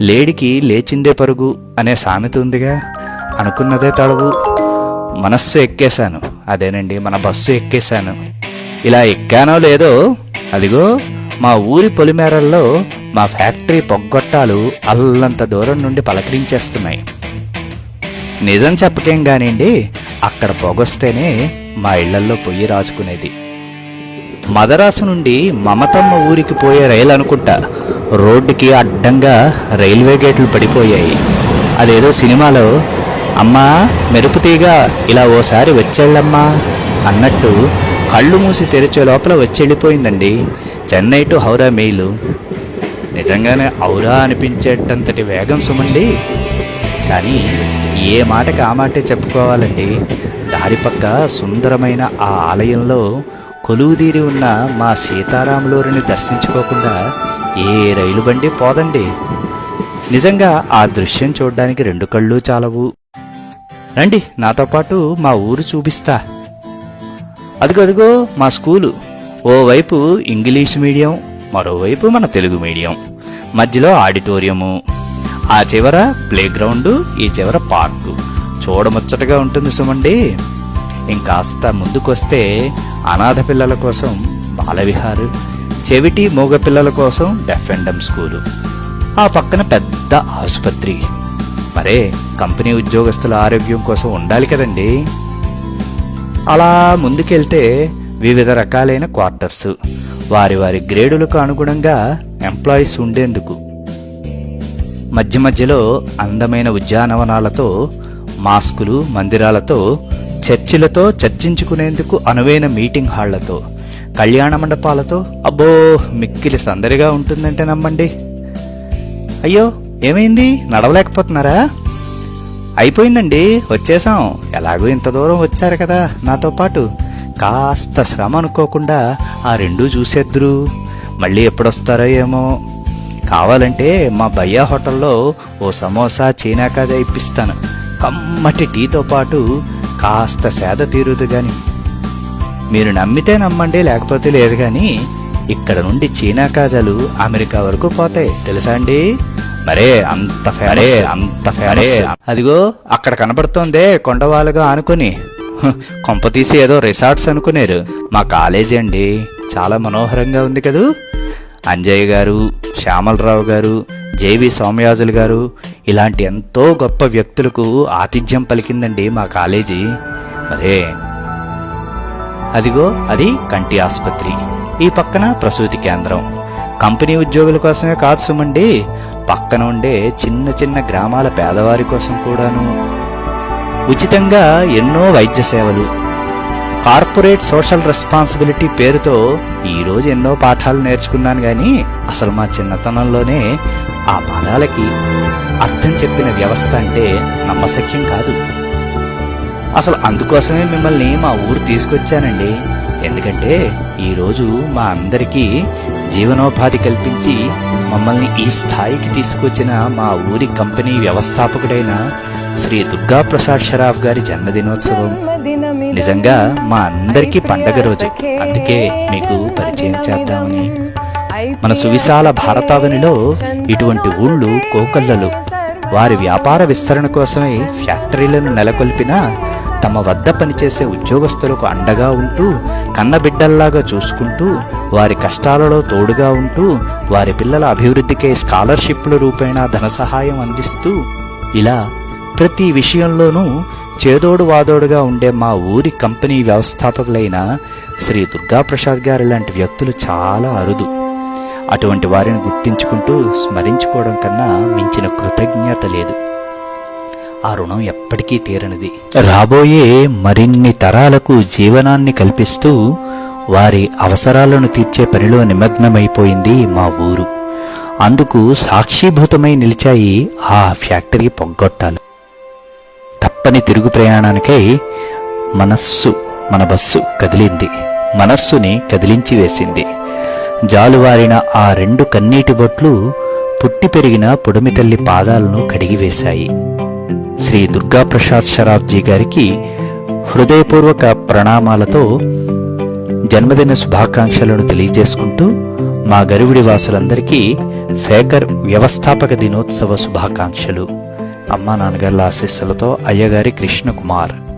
లేడికి లేచిందే పరుగు అనే సామెత ఉందిగా? అనుకున్నదే తడవు మనస్సు ఎక్కేశాను. అదేనండి మన బస్సు ఎక్కేశాను. ఇలా ఎక్కానో లేదో అదిగో మా ఊరి పొలిమేరల్లో మా ఫ్యాక్టరీ పొగ్గొట్టాలు అల్లంత దూరం నుండి పలకరించేస్తున్నాయి. నిజం చెప్పకేం గానిండి అక్కడ పొగొస్తేనే మా ఇళ్ళల్లో పొయ్యి రాసుకునేది మదరాసు నుండి మమతమ్మ ఊరికి పోయే రైలు అనుకుంటా రోడ్డుకి అడ్డంగా రైల్వే గేట్లు పడిపోయాయి. అదేదో సినిమాలో అమ్మా మెరుపుతీగా ఇలా ఓసారి వచ్చేళ్ళమ్మా అన్నట్టు కళ్ళు మూసి తెరిచే లోపల వచ్చెళ్ళిపోయిందండి చెన్నై టు హౌరా మెయిలు. నిజంగానే ఔరా అనిపించేటంతటి వేగం సుమండి. కానీ ఏ మాటకి ఆ మాటే చెప్పుకోవాలండి. దారి పక్క సుందరమైన ఆ ఆలయంలో కొలువుదీరి ఉన్న మా సీతారాములూరిని దర్శించుకోకుండా ఏ రైలు బండి పోదండి? నిజంగా ఆ దృశ్యం చూడ్డానికి రెండు కళ్ళు చాలవు. రండి నాతో పాటు మా ఊరు చూపిస్తా. అదిగో అదిగో మా స్కూలు. ఓవైపు ఇంగ్లీష్ మీడియం మరోవైపు మన తెలుగు మీడియం. మధ్యలో ఆడిటోరియము. ఆ చివర ప్లేగ్రౌండ్ ఈ చివర పార్కు. చూడముచ్చటగా ఉంటుంది సుమండి. ఇంకాస్త ముందుకొస్తే అనాథ పిల్లల కోసం బాలవిహారు. చెవిటి మూగపిల్లల కోసం డెఫ్ అండ్ డమ్ స్కూలు. ఆ పక్కన పెద్ద ఆసుపత్రి. మరే కంపెనీ ఉద్యోగస్తుల ఆరోగ్యం కోసం ఉండాలి కదండి. అలా ముందుకెళ్తే వివిధ రకాలైన క్వార్టర్స్. వారి వారి గ్రేడులకు అనుగుణంగా ఎంప్లాయీస్ ఉండేందుకు. మధ్య మధ్యలో అందమైన ఉద్యానవనాలతో మాస్కులు మందిరాలతో చర్చిలతో చర్చించుకునేందుకు అనువైన మీటింగ్ హాళ్ళతో. కళ్యాణ మండపాలతో? అబ్బో మిక్కిలి సందడిగా ఉంటుందంటే నమ్మండి. అయ్యో ఏమైంది? నడవలేకపోతున్నారా? అయిపోయిందండి వచ్చేసాం. ఎలాగో ఇంత దూరం వచ్చారు కదా నాతో పాటు. కాస్త శ్రమ అనుకోకుండా ఆ రెండూ చూసేద్దురు. మళ్ళీ ఎప్పుడొస్తారో ఏమో. కావాలంటే మా భయ్యా హోటల్లో ఓ సమోసా చీనా ఇప్పిస్తాను. కమ్మటి టీతో పాటు కాస్త సేద తీరుదు కానీ మీరు నమ్మితే నమ్మండి లేకపోతే లేదు గాని ఇక్కడ నుండి చీనా కాజాలు అమెరికా వరకు పోతాయి. తెలుసా అండి? మరే అంత ఫేమస్ అంత ఫేమస్ అదిగో అక్కడ కనబడుతోందే కొండవాలుగా ఆనుకుని హ, కొంప తీసి ఏదో రిసార్ట్స్ అనుకునేరు. మా కాలేజీ అండి చాలా మనోహరంగా ఉంది కదూ. అంజయ్య గారు శ్యామలరావు గారు జేవి సోమయాజులు గారు ఇలాంటి ఎంతో గొప్ప వ్యక్తులకు ఆతిథ్యం పలికిందండి మా కాలేజీ. మరే అదిగో అది కంటి ఆసుపత్రి. ఈ పక్కన ప్రసూతి కేంద్రం. కంపెనీ ఉద్యోగుల కోసమే కాదు సుమండి పక్కన ఉండే చిన్న చిన్న గ్రామాల పేదవారి కోసం కూడాను. ఉచితంగా ఎన్నో వైద్య సేవలు. కార్పొరేట్ సోషల్ రెస్పాన్సిబిలిటీ పేరుతో ఈరోజు ఎన్నో పాఠాలు నేర్చుకున్నాను కానీ అసలు మా చిన్నతనంలోనే ఆ పదాలకి అర్థం చెప్పిన వ్యవస్థ అంటే నమ్మశక్యం కాదు. అసలు అందుకోసమే మిమ్మల్ని మా ఊరు తీసుకొచ్చానండి. ఎందుకంటే ఈరోజు మా అందరికీ జీవనోపాధి కల్పించి మమ్మల్ని ఈ స్థాయికి తీసుకొచ్చిన మా ఊరి కంపెనీ వ్యవస్థాపకుడైన శ్రీ దుర్గా ప్రసాద్ షరాఫ్ గారి జన్మదినోత్సవం. నిజంగా మా అందరికీ పండగ రోజు. అందుకే మీకు పరిచయం చేద్దామని. మన సువిశాల భారతావనిలో ఇటువంటి ఊళ్ళు కోకల్లలు వారి వ్యాపార విస్తరణ కోసమై ఫ్యాక్టరీలను నెలకొల్పిన తమ వద్ద పనిచేసే ఉద్యోగస్తులకు అండగా ఉంటూ కన్నబిడ్డల్లాగా చూసుకుంటూ వారి కష్టాలలో తోడుగా ఉంటూ వారి పిల్లల అభివృద్ధికే స్కాలర్షిప్ల రూపేణా ధన సహాయం అందిస్తూ ఇలా ప్రతి విషయంలోనూ చేదోడు వాదోడుగా ఉండే మా ఊరి కంపెనీ వ్యవస్థాపకులైన శ్రీ దుర్గాప్రసాద్ గారు లాంటి వ్యక్తులు చాలా అరుదు. అటువంటి వారిని గుర్తించుకుంటూ స్మరించుకోవడం కన్నా మించిన కృతజ్ఞత లేదు. ఆ రుణం ఎప్పటికీ తీరనిది. రాబోయే మరిన్ని తరాలకు జీవనాన్ని కల్పిస్తూ వారి అవసరాలను తీర్చే పనిలో నిమగ్నమైపోయింది మా ఊరు. అందుకు సాక్షీభూతమై నిలిచాయి ఆ ఫ్యాక్టరీ పొగ్గొట్టాలు తప్పని తిరుగు ప్రయాణానికై మనస్సు మన బస్సు కదిలింది. మనస్సుని కదిలించి వేసింది. జాలువారిన ఆ రెండు కన్నీటి బొట్లు పుట్టి పెరిగిన పొడుమి తల్లి పాదాలను కడిగివేశాయి. శ్రీ దుర్గా ప్రసాద్ షరాఫ్జీ గారికి హృదయపూర్వక ప్రణామాలతో జన్మదిన శుభాకాంక్షలను తెలియజేసుకుంటూ మా గరువుడి వాసులందరికీ ఫేకర్ వ్యవస్థాపక దినోత్సవ శుభాకాంక్షలు. అమ్మా నాన్నగారి ఆశీస్సులతో అయ్యగారి కృష్ణకుమార్.